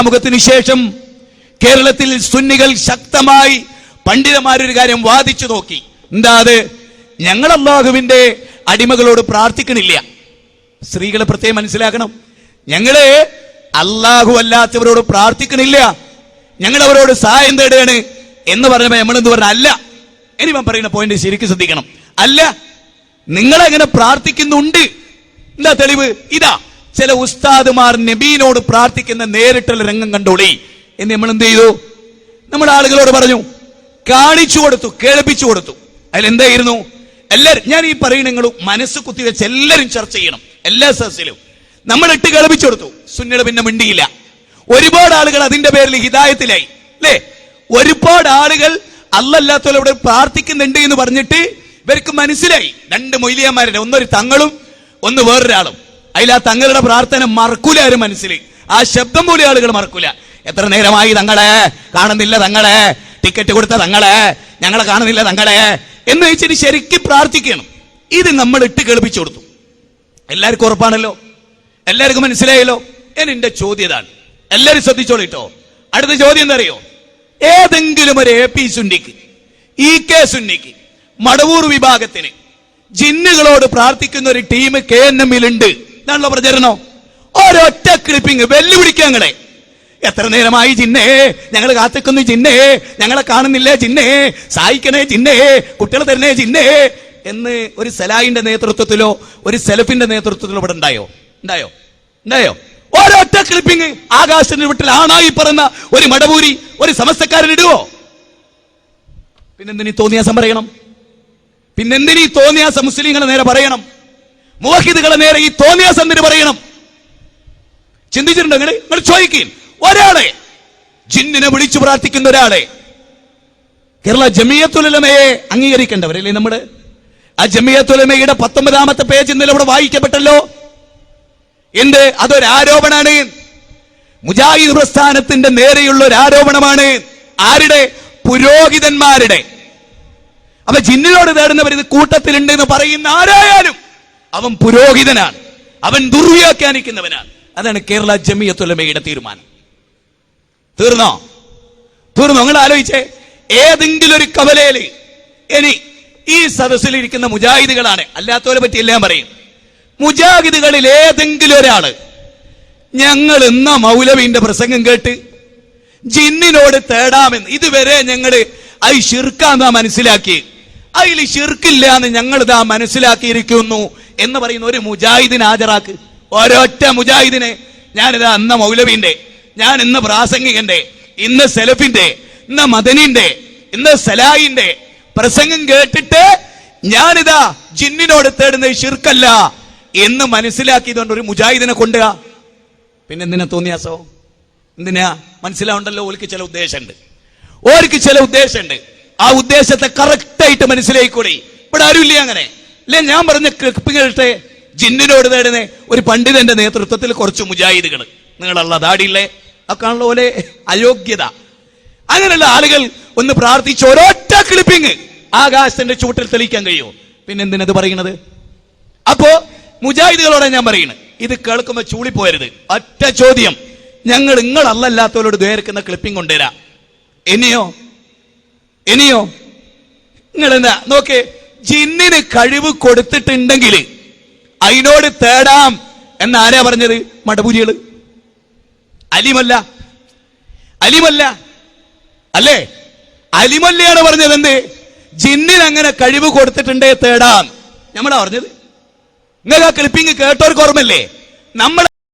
മുഖാമുഖത്തിന് ശേഷം കേരളത്തിൽ സുന്നികൾ ശക്തമായി പണ്ഡിതന്മാരൊരു കാര്യം വാദിച്ചു നോക്കി. എന്താ അത്? ഞങ്ങൾ അള്ളാഹുവിന്റെ അടിമകളോട് പ്രാർത്ഥിക്കണില്ല. സ്ത്രീകളെ പ്രത്യേകം മനസ്സിലാക്കണം. ഞങ്ങൾ അള്ളാഹു അല്ലാത്തവരോട് പ്രാർത്ഥിക്കണില്ല. ഞങ്ങൾ അവരോട് സഹായം തേടുകയാണ് എന്ന് പറഞ്ഞപ്പോ നമ്മൾ എന്ന് പറഞ്ഞ? അല്ല. ഞാൻ പറയുന്ന പോയിന്റ് ശരിക്കും ശ്രദ്ധിക്കണം. അല്ല. നിങ്ങളെങ്ങനെ പ്രാർത്ഥിക്കുന്നുണ്ട്. എന്താ തെളിവ്? ഇതാ. ചില ഉസ്താദുമാർ നബീനോട് പ്രാർത്ഥിക്കുന്ന നേരിട്ടുള്ള രംഗം കണ്ടോളി. എന്ന് നമ്മൾ എന്ത് ചെയ്തു? നമ്മൾ ആളുകളോട് പറഞ്ഞു കാണിച്ചു കൊടുത്തു കേൾപ്പിച്ചു കൊടുത്തു. അതിൽ എന്തായിരുന്നു എല്ലാരും ഞാൻ ഈ മനസ്സ് മനസ്സ് കുത്തിവെച്ച് എല്ലാരും ചർച്ച ചെയ്യണം. എല്ലാ സദസ്സിലും. നമ്മൾ ഇട്ട് കേൾപ്പിച്ചു കൊടുത്തു. സുന്നിയുടെ പിന്നെ മിണ്ടിയില്ല. ഒരുപാട് ആളുകൾ അതിന്റെ പേരിൽ ഹിതായത്തിലായി അല്ലേ? ഒരുപാട് ആളുകൾ അല്ലല്ലാത്തവരോട് പ്രാർത്ഥിക്കുന്നുണ്ട് എന്ന് പറഞ്ഞിട്ട് ഇവർക്ക് മനസ്സിലായി. രണ്ട് മൊയ്ലിയന്മാരുടെ ഒന്നൊരു തങ്ങളും ഒന്ന് വേറൊരാളും. അതിൽ ആ തങ്ങളുടെ പ്രാർത്ഥന മറക്കൂല ആരും മനസ്സിൽ. ആ ശബ്ദം പോലും ആളുകൾ മറക്കൂല. എത്ര നേരമായി തങ്ങളെ കാണുന്നില്ല തങ്ങളെ? ടിക്കറ്റ് കൊടുത്ത തങ്ങളെ? ഞങ്ങളെ കാണുന്നില്ല തങ്ങളെ? എന്ന് വെച്ചിട്ട് ശരിക്കും പ്രാർത്ഥിക്കണം. ഇത് നമ്മൾ ഇട്ട് കേൾപ്പിച്ചു കൊടുത്തു. എല്ലാവർക്കും ഉറപ്പാണല്ലോ? എല്ലാവർക്കും മനസ്സിലായല്ലോ? എന്നെ ചോദ്യം ഇതാണ്. എല്ലാവരും ശ്രദ്ധിച്ചോളിട്ടോ അടുത്ത ചോദ്യം എന്താ അറിയോ ഏതെങ്കിലും ഒരു എ പി സുന്നിക്ക് ഇ കെ സുന്നിക്ക് മടവൂർ വിഭാഗത്തിന് ജിന്നുകളോട് പ്രാർത്ഥിക്കുന്ന ഒരു ടീം കെ എൻ എമ്മിലുണ്ട് എന്നാണല്ലോ പ്രചരണം. ഒരൊറ്റ ക്ലിപ്പിംഗ് വെല്ലുവിളിക്കങ്ങളെ. എത്ര നേരമായി ചിന്നേ ഞങ്ങൾ കാത്തിക്കുന്നു ചിന്നേ ഞങ്ങളെ കാണുന്നില്ലേ ചിന്നേ സഹായിക്കണേ ചിന്നേ കുട്ടികൾ തരണേ ചിന്നേ എന്ന് ഒരു സലായിന്റെ നേതൃത്വത്തിലോ ഒരു സെലഫിന്റെ നേതൃത്വത്തിലോ ഇവിടെ ഉണ്ടായോ? ഉണ്ടായോ? ഉണ്ടായോ? ഒരൊറ്റ ക്ലിപ്പിംഗ് ആകാശത്തിന്റെ വീട്ടിൽ ആണായി പറഞ്ഞ ഒരു മടപൂരി ഒരു സമസ്തക്കാരൻ ഇടുവോ? പിന്നെന്തിനീ തോന്നിയാസം പറയണം? പിന്നെന്തിനീ തോന്നിയാസം മുസ്ലിങ്ങളെ നേരെ പറയണം? മുവഹിദുകളെ നേരെ ഈ തോന്നിയാസം എന്തിന് പറയണം. ചിന്തിച്ചിട്ടുണ്ടോ നിങ്ങൾ നിങ്ങൾ ചോദിക്കും ഒരാളെ ജിന്നിനെ വിളിച്ചു പ്രാർത്ഥിക്കുന്ന ഒരാളെ കേരള ജമിയത്തുലമയെ അംഗീകരിക്കേണ്ടവരല്ലേ നമ്മൾ? ആ ജമിയത്തുലമയുടെ പത്തൊമ്പതാമത്തെ പേജ് ഇന്നലെ ഇവിടെ വായിക്കപ്പെട്ടല്ലോ. എന്ത്? അതൊരു ആരോപണാണ് മുജാഹിദ് പ്രസ്ഥാനത്തിന്റെ നേരെയുള്ള ഒരു ആരോപണമാണ്. ആരുടെ? പുരോഹിതന്മാരുടെ. അപ്പൊ ജിന്നിനോട് തേടുന്നവർ ഇത് കൂട്ടത്തിലുണ്ട് എന്ന് പറയുന്ന ആരായാലും അവൻ പുരോഹിതനാണ്. അവൻ ദുർവ്യാഖ്യാനിക്കുന്നവനാണ്. അതാണ് കേരള ജമിയത്തുലമയുടെ തീരുമാനം. തീർന്നോ? തീർന്നോ? നിങ്ങൾ ആലോചിച്ചേ ഏതെങ്കിലും ഒരു കവലയിൽ ഇനി ഈ സദസ്സിൽ ഇരിക്കുന്ന മുജാഹിദുകളാണ്. അല്ലാത്തവരെ പറ്റി എല്ലാം പറയും. മുജാഹിദുകളിൽ ഏതെങ്കിലും ഒരാൾ ഞങ്ങൾ ഇന്ന മൗലവിന്റെ പ്രസംഗം കേട്ട് ജിന്നിനോട് തേടാമെന്ന്. ഇതുവരെ ഞങ്ങൾ ഐ ഷിർക്കാന്നാ മനസ്സിലാക്കി. അതിൽ ഷിർക്കില്ല എന്ന് ഞങ്ങൾ ഇതാ മനസ്സിലാക്കിയിരിക്കുന്നു. എന്ന് പറയുന്ന ഒരു മുജാഹിദിനെ ഹാജരാക്ക്. ഒരൊറ്റ മുജാഹിദിനെ ഞാനിതാ അന്ന മൗലവിന്റെ ഞാൻ ഇന്ന് പ്രാസംഗികന്റെ ഇന്ന് സെലഫിന്റെ ഇന്ന് മദനിന്റെ ഇന്ന് സലായിന്റെ പ്രസംഗം കേട്ടിട്ട് ഞാനിതാ ജിന്നിനോട് തേടുന്ന ഷിർക്കല്ല എന്ന് മനസ്സിലാക്കിയതുകൊണ്ട് ഒരു മുജാഹിദിനെ കൊണ്ടുക പിന്നെ എന്തിനാ തോന്നിയാസോ? എന്തിനാ? മനസ്സിലാവുണ്ടല്ലോ ഓർക്ക് ചില ഉദ്ദേശമുണ്ട്. ഓർക്ക് ചില ഉദ്ദേശമുണ്ട്. ആ ഉദ്ദേശത്തെ കറക്റ്റായിട്ട് മനസ്സിലായിക്കൂടി? ഇവിടെ ആരുമില്ല അങ്ങനെ. അല്ലേ ഞാൻ പറഞ്ഞ ക്ലിപ്പ് കേട്ടെ ജിന്നിനോട് തേടുന്ന ഒരു പണ്ഡിതന്റെ നേതൃത്വത്തിൽ കുറച്ച് മുജാഹിദുകൾ. നിങ്ങളുള്ള ദാടിയില്ലേ? അക്കാണുള്ള പോലെ അയോഗ്യത. അങ്ങനെയുള്ള ആളുകൾ ഒന്ന് പ്രാർത്ഥിച്ച് ഒരൊറ്റ ക്ലിപ്പിങ് ആകാശത്തിന്റെ ചൂട്ടിൽ തെളിയിക്കാൻ കഴിയുമോ? പിന്നെ എന്തിനത് പറയുന്നത്? അപ്പോ മുജാഹിദുകളോടെ ഞാൻ പറയുന്നത്. ഇത് കേൾക്കുമ്പോ ചൂളിപ്പോയരുത് ഒറ്റ ചോദ്യം. ഞങ്ങൾ നിങ്ങൾ അല്ലല്ലാത്തവരോട് ദ്വേർക്കുന്ന ക്ലിപ്പിംഗ് കൊണ്ടുവരാം. ഇനിയോ? ഇനിയോ? നിങ്ങൾ എന്താ നോക്ക്. ജിന്നിന് കഴിവ് കൊടുത്തിട്ടുണ്ടെങ്കിൽ അതിനോട് തേടാം എന്ന് ആരാ പറഞ്ഞത്? മടപൂരികൾ. അലിമല്ല. അലിമല്ല. അല്ലേ? അലിമല്ലയാണ് പറഞ്ഞത് എന്ത്? ജിന്നിന് അങ്ങനെ കഴിവ് കൊടുത്തിട്ടുണ്ടേ തേടാം. നമ്മളാ പറഞ്ഞത്? നിങ്ങൾക്ക് ആ ക്ലിപ്പിംഗ് കേട്ടവർക്ക് ഓർമ്മല്ലേ നമ്മൾ